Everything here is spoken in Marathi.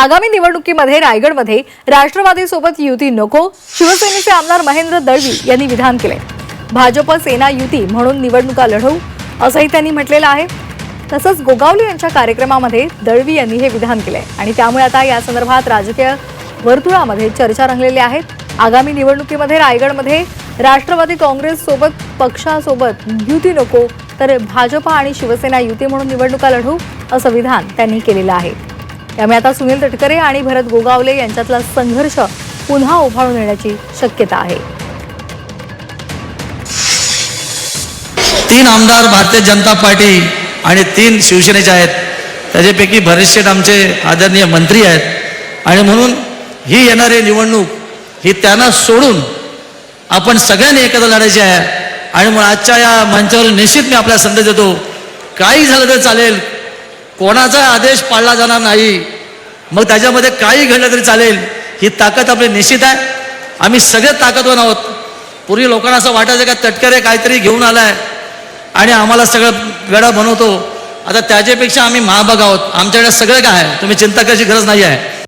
आगामी निवडणुकीमध्ये रायगडमध्ये राष्ट्रवादीसोबत युती नको शिवसेनेचे आमदार महेंद्र दळवी यांनी विधान केले. भाजप सेना युती म्हणून निवडणुका लढवू असंही त्यांनी म्हटलेलं आहे. तसंच गोगावले यांच्या कार्यक्रमामध्ये दळवी यांनी हे विधान केलंय आणि त्यामुळे आता या संदर्भात राजकीय वर्तुळामध्ये चर्चा रंगलेल्या आहेत आगामी निवडणुकीमध्ये रायगडमध्ये राष्ट्रवादी काँग्रेस सोबत पक्षासोबत युती नको तर भाजपा आणि शिवसेना युती म्हणून निवडणुका लढवू असं विधान त्यांनी केलेलं आहे. त्यामुळे आता सुनील तटकरे आणि भरत गोगावले यांच्यातला संघर्ष पुन्हा उभाळून येण्याची शक्यता आहे. तीन आमदार भारतीय जनता पार्टी आणि तीन शिवसेनेचे आहेत. त्याच्यापैकी भरत शेठ आमचे आदरणीय मंत्री आहेत. आणि म्हणून ही येणारी निवडणूक ही त्यांना सोडून आपण सगळ्यांनी एकत्र लढायची आहे. आणि मग आजच्या या मंचावर निश्चित मी आपल्याला संदेश देतो. काही झालं तर चालेल. कोणाचा आदेश पाळला जाणार नाही. मग त्याच्यामध्ये काही घडलं तरी चालेल. ही ताकद आपली निश्चित आहे. आम्ही सगळे ताकदवान आहोत. पूर्वी लोकांना असं वाटायचं का तटकरे काहीतरी घेऊन आलाय. आणि आम्हाला सगळं गडा बनवतो. आता त्याच्यापेक्षा आम्ही महाभाग आहोत. आमच्याकडे सगळं काय आहे? तुम्ही चिंता करायची गरज नाही आहे.